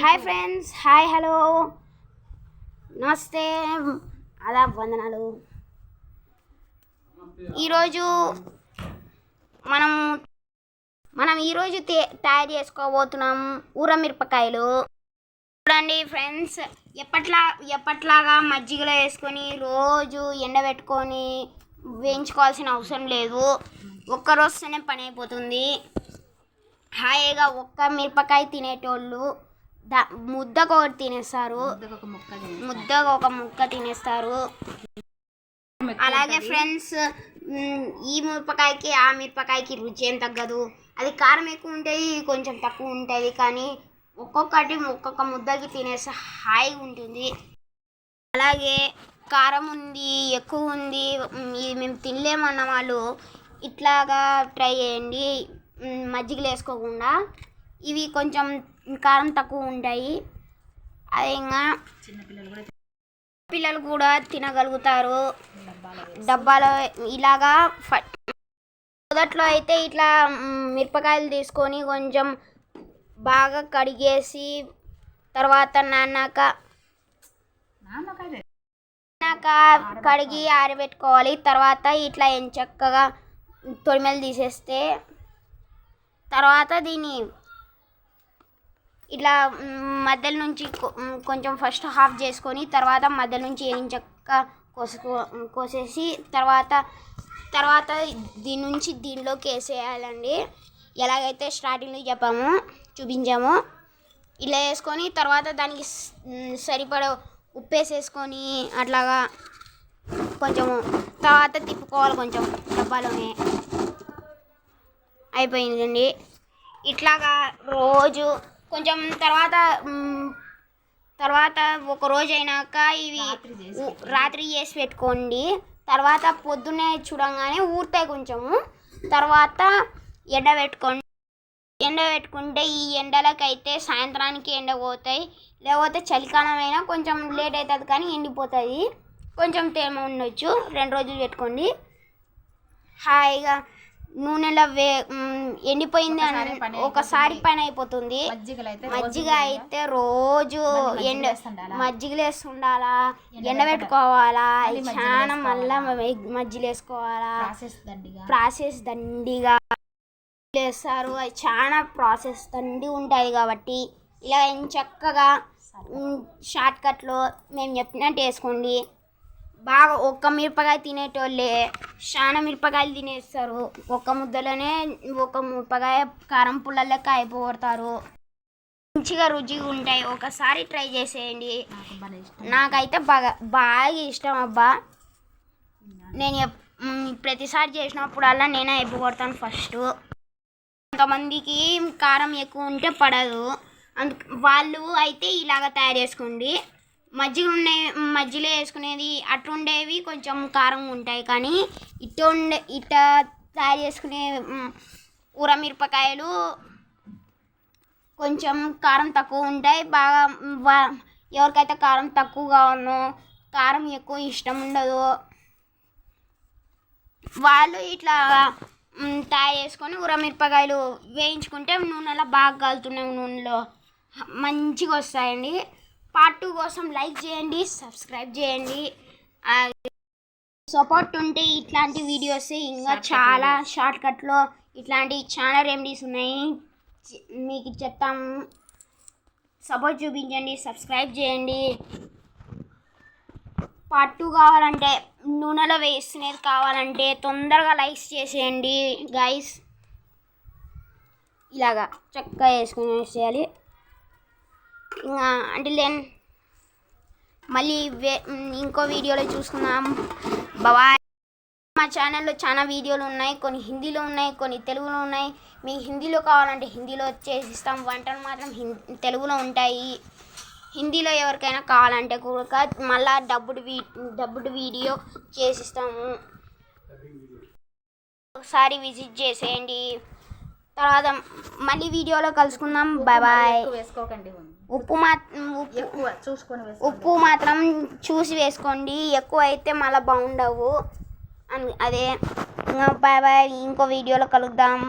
Hi friends hi hello నమస్తే. అలా వందనాలు. ఈరోజు మనం మనం ఈరోజు తే తయారు చేసుకోబోతున్నాం ఊర మిరపకాయలు చూడండి ఫ్రెండ్స్ ఎప్పట్లా ఎప్పట్లాగా మజ్జిగలో వేసుకొని రోజు ఎండబెట్టుకొని వేయించుకోవాల్సిన అవసరం లేదు. ఒక్కరోజునే పని అయిపోతుంది. హాయిగా ఒక్క మిరపకాయ తినేటోళ్ళు దా ముద్దకు ఒకటి తినేస్తారు. ముద్దగా ఒక ముక్క తినేస్తారు. అలాగే ఫ్రెండ్స్ ఈ మిరపకాయకి ఆ మిరపకాయకి రుచి ఏం తగ్గదు. అది కారం ఎక్కువ ఉంటుంది కొంచెం తక్కువ ఉంటుంది కానీ ఒక్కొక్కటి ఒక్కొక్క ముద్దకి తినేస్తే హాయిగా ఉంటుంది. అలాగే కారం ఉంది ఎక్కువ ఉంది ఇది మేము తినలేమన్న వాళ్ళు ఇట్లాగా ట్రై చేయండి. మజ్జిగలు వేసుకోకుండా. ఇవి కొంచెం కారం తక్కువ ఉంటాయి. అదే ఇంకా పిల్లలు కూడా తినగలుగుతారు. డబ్బాలో ఇలాగా ఫ- మొదట్లో అయితే ఇట్లా మిరపకాయలు తీసుకొని కొంచెం బాగా కడిగేసి తర్వాత నాన్నాక నాక కడిగి ఆరబెట్టుకోవాలి. తర్వాత ఇట్లా ఎంచక్కగా తొడిమెలు తీసేస్తే తర్వాత దీన్ని ఇట్లా మధ్యలో నుంచి కొ- కొంచెం ఫస్ట్ హాఫ్ చేసుకొని తర్వాత మధ్యలో నుంచి ఎంచక్క కోసుకో కోసేసి తర్వాత తర్వాత దీని నుంచి దీనిలోకి వేసేయాలండి. ఎలాగైతే స్టార్టింగ్లో చెప్పాము చూపించాము ఇలా వేసుకొని తర్వాత దానికి సరిపడ ఉప్పు వేసేసుకొని అట్లాగా కొంచెము తర్వాత తిప్పుకోవాలి కొంచెం డబ్బాలోనే. అయిపోయిందండి. ఇట్లాగా రోజు కొంచెం తర్వాత తర్వాత ఒక రోజు అయినాక ఇవి రాత్రి చేసి పెట్టుకోండి. తర్వాత పొద్దున్నే చూడంగానే ఊరుతాయి కొంచెము. తర్వాత ఎండ పెట్టుకోండి. ఎండ పెట్టుకుంటే ఈ ఎండలకైతే సాయంత్రానికి ఎండ పోతాయి. లేకపోతే చలికాలం అయినా కొంచెం లేట్ అవుతుంది కానీ ఎండిపోతుంది కొంచెం తేమ ఉండొచ్చు. రెండు రోజులు పెట్టుకోండి. హాయిగా నూనెలో వే ఎండిపోయింది అని ఒకసారి పని అయిపోతుంది. మజ్జిగ అయితే రోజు ఎండ? మజ్జిగలు వేస్తుండాలా? ఎండ ఎండ పెట్టుకోవాలా మళ్ళీ మజ్జిగ చాలా మళ్ళా? మజ్జిగలు వేసుకోవాలా ప్రాసెస్ దండిగా. ప్రాసెస్ దండిగా. వేస్తారు అది చాలా ప్రాసెస్ దండి ఉంటుంది కాబట్టి. ఇలా చక్కగా షార్ట్ కట్లో మేము చెప్పినట్టు వేసుకోండి. బాగా ఒక్క మిరపకాయ తినేటోళ్ళే చాలా మిరపకాయలు తినేస్తారు. ఒక్క ముద్దలోనే ఒక మిరపకాయ కారం పుల్ల లెక్క అయిపోగొడతారు. మంచిగా రుచిగా ఉంటాయి. ఒకసారి ట్రై చేసేయండి. నాకైతే బాగా బాగా ఇష్టం అబ్బా. నేను ప్రతిసారి చేసినప్పుడల్లా నేనే అయిపోగొడతాను ఫస్ట్. కొంతమందికి కారం ఎక్కువ ఉంటే పడదు. అందు వాళ్ళు అయితే ఇలాగ తయారు చేసుకోండి. మజ్జిగ ఉండే మజ్జిలో వేసుకునేది అటు కొంచెం కారం ఉంటాయి. కానీ ఇట్ట ఉండే ఇట్ట తయారు చేసుకునే ఊర మిరపకాయలు కొంచెం కారం తక్కువ ఉంటాయి. బాగా ఎవరికైతే కారం తక్కువగా ఉన్నో కారం ఎక్కువ ఇష్టం ఉండదు వాళ్ళు ఇట్లా తయారు చేసుకొని ఉరమిరపకాయలు వేయించుకుంటే నూనెలో బాగా కలుతున్నాయి. నూనెలో మంచిగా వస్తాయండి. పార్ట్ టూ కోసం లైక్ చేయండి సబ్స్క్రైబ్ చేయండి. సపోర్ట్ ఉంటే ఇట్లాంటి వీడియోస్ ఇంకా చాలా షార్ట్ కట్లో ఇట్లాంటి చాలా రెమెడీస్ ఉన్నాయి. మీకు చెప్తాము సపోర్ట్ చూపించండి సబ్స్క్రైబ్ చేయండి. పార్ట్ టూ కావాలంటే నూనెలో వేసుకునేది కావాలంటే తొందరగా లైక్స్ చేసేయండి గైస్ ఇలాగా చక్కగా వేసుకుని ఇంకా అంటే లేన్ మళ్ళీ వే ఇంకో వీడియోలో చూసుకుందాం. బాయ్. మా ఛానల్లో చాలా వీడియోలు ఉన్నాయి. కొన్ని హిందీలో ఉన్నాయి కొన్ని తెలుగులో ఉన్నాయి. మీకు హిందీలో కావాలంటే హిందీలో చేసిస్తాం. వంటలు మాత్రం తెలుగులో ఉంటాయి. హిందీలో ఎవరికైనా కావాలంటే కూడా మళ్ళా డబ్బుడు వీ డబ్బుడు వీడియో చేసిస్తాము. ఒకసారి విజిట్ చేసేయండి. తర్వాత మళ్ళీ వీడియోలో కలుసుకుందాం. బాయ్ బాయ్ వేసుకోకండి. ఉప్పు మా ఉప్పు చూసుకొని ఉప్పు మాత్రం చూసి వేసుకోండి. ఎక్కువ అయితే మళ్ళీ బాగుండవు అన్- అదే. ఇంకా బాయ్ బాయ్ ఇంకో వీడియోలో కలుద్దాం.